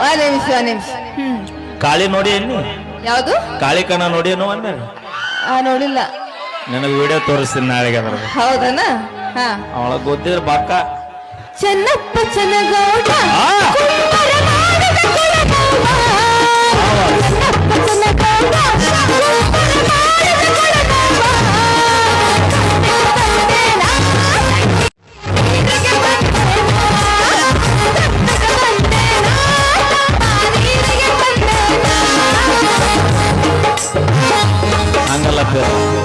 ಒಂದ್ ನಿಮಿಷ ಒಂದ್ ನಿಮಿಷ. ಹ್ಮ್. ಕಾಳಿ ನೋಡಿ ಏನು ಯಾವುದು? ಕಾಳಿ ಕಣ ನೋಡಿ ಏನೋ ಅಂದ ಆ ನೋಡಿಲ್ಲ. ನನಗೆ ವಿಡಿಯೋ ತೋರಿಸ್ತೀನಿ ನಾಳೆಗೆ ಅದ್ರ ಹೌದನ? ಹಾ. ಅವಳ ಗೊತ್ತಿದ್ರೆ ಬಕ್ಕ ಚೆನ್ನಪ್ಪ ಚೆನ್ನಗೌಡ. ಆ! ಕುಂಬಾರ ಮಾಡಿದ ಕುಲದವ.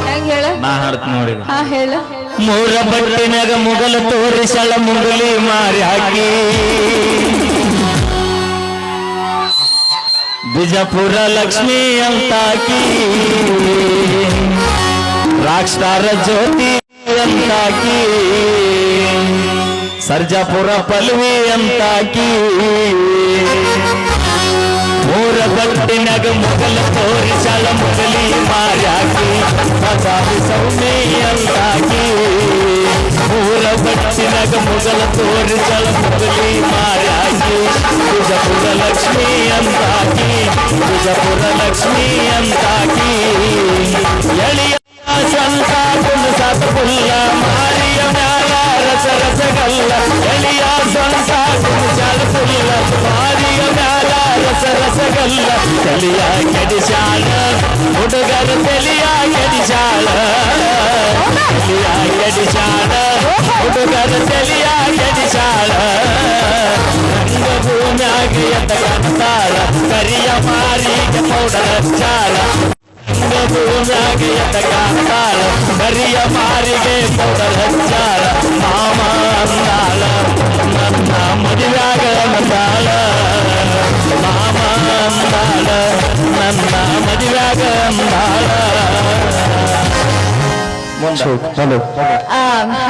ಹೆಂಗ್ ಹೇಳ? ನಾ ಹಾಡ್ತೀನಿ ನೋಡಿ. ಹಾ ಹೇಳು. ಮೂರ ಬಟ್ಟಿನಾಗ ಮುಗಲ ತೋರಿಸಳ ಮುಗಲಿ ಮಾರಿ ಹಾಕಿ. ಬಿಜಾಪುರ ಲಕ್ಷ್ಮಿ ಅಂತಾಕಿ ರಾಕ್ ಸ್ಟಾರ್ ಜ್ಯೋತಿ ಅಂತಾಕಿ ಸರ್ಜಾಪುರ ಪಲ್ವಿ ಅಂತಾಕಿ ಬಟ್ಟಿನಾಗ ಮುಗಲ ತೋರಿಸಳ ಮುಗಲಿ ಮಾರ್ಯಾಕಿ ಬದಾಮಿ ಸೌಮಿ ಅಂತಾಕಿ ಮೂರ ಬಟ್ಟಿನಾಗ ಮುಗಲ ತೋರಿಸಳ ಮುಗಲಿ ಮಾರ್ಯಾಕಿ ಬಿಜಪುರ ಲಕ್ಷ್ಮಿ ಅಂತಾಕಿ ಬಿಜಪುರ ಲಕ್ಷ್ಮಿ ಅಂತಾಕಿ ಎಳಿಯ ಸಂತ ಕುಲಸಾತ ಪುಲ್ಲ ಮಾರಿಯ ರಸಗಲ್ಲ ತಲಿಯ ಕೆಡಿಸಾಳ ಹುಡುಗರ ತಲಿಯ ಕೆಡಿಸಾಳ ತಲಿಯ ಕೆಡಿಸಾಳ ಹುಡುಗರ ತಲಿಯ ಕೆಡಿಸಾಳ ರಂಗಭೂಮ್ಯಾಗ ಎದ್ದ ಕಾಣ್ತಾಳ ಕರಿಯ ಮಾರಿಗೆ ಪೌಡರ್ ಚಾಳ ರಂಗಭೂಮ್ಯಾಗ ಎದ್ದ ಕಾಣ್ತಾಳ ಕರಿಯ ಮಾರಿಗೆ ಪೌಡರ್ ಹಚ್ಚಾಳ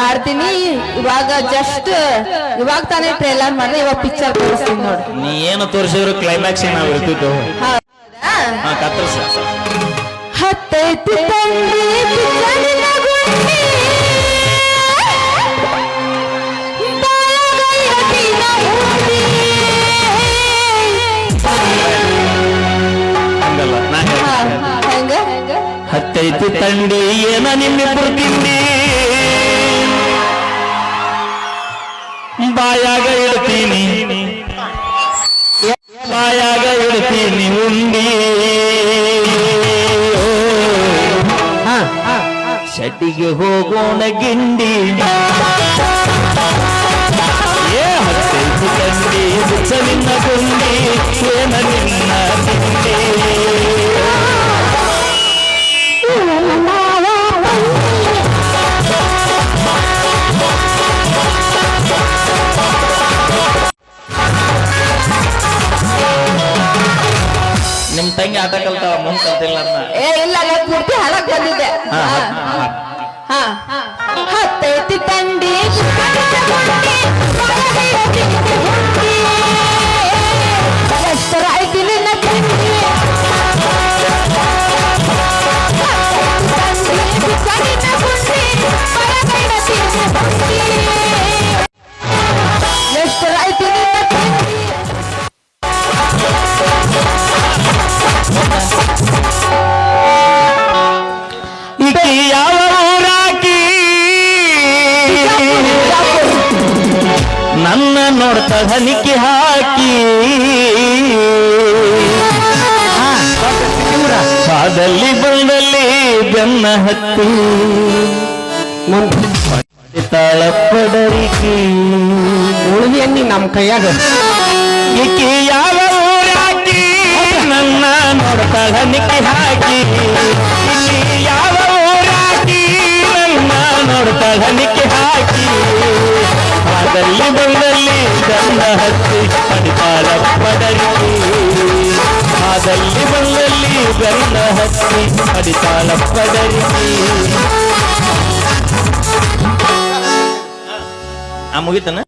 ಹಾಡ್ತೀನಿ. ಇವಾಗ ಜಸ್ಟ್ ಇವಾಗ ತಾನೇ ಟ್ರೈಲರ್ ಮಾಡಿದ್ರೆ ಇವಾಗ ಪಿಕ್ಚರ್ ತೋರಿಸ್ತೀನಿ ನೋಡಿ. ನೀ ಏನು ತೋರಿಸಿದ್ರು ಕ್ಲೈಮ್ಯಾಕ್ಸ್ ಕತ್ತರಿಸ. ಹತ್ತೈತಿ ಹತ್ತೈತಿ ತಂಡಿ ಏನ ನಿಮ್ಮಿಬ್ರು ತಿಂಡಿ? ಬಾಯಾಗ ಇಡ್ತೀನಿ. ಬಾಯಾಗ ಇಡ್ತೀನಿ ಉಂಡಿ. ಶೆಟ್ಟಿಗೆ ಹೋಗೋಣ ಗಿಂಡಿ. ತಂಗಿ ಆಟ ಕಲ್ತಾವ ಮುಂದ್ ಕಲ್ತಿಲ್ಲ. ಏ ಇಲ್ಲ ಪೂರ್ತಿ ಬಂದಿದ್ದೆ ಹಾ, ಹಾ. ಹತ್ತೈತಿ ತಂಡಿ ಹನಿಕೆ ಹಾಕಿ. ಪಾದಲ್ಲಿ ಬಂದಲ್ಲಿ ಬೆನ್ನ ಹತ್ತಿ. ತಾಳ ಪಡರಿಕಿ ನಮ್ಮ ನಮ್ ಕೈಯಾಗ. ಈಕಿ ಯಾವ ಹತ್ತಿ ಪಡಿತಾಳ ಪಡರಿಕೆ ಆದಲ್ಲಿ ಬಂದಲ್ಲಿ ಬೆಲ್ಲ ಹತ್ತಿ ಪಡಿತಾಳ ಪಡರಿಕೆ ಆ ಮುಗಿತನ?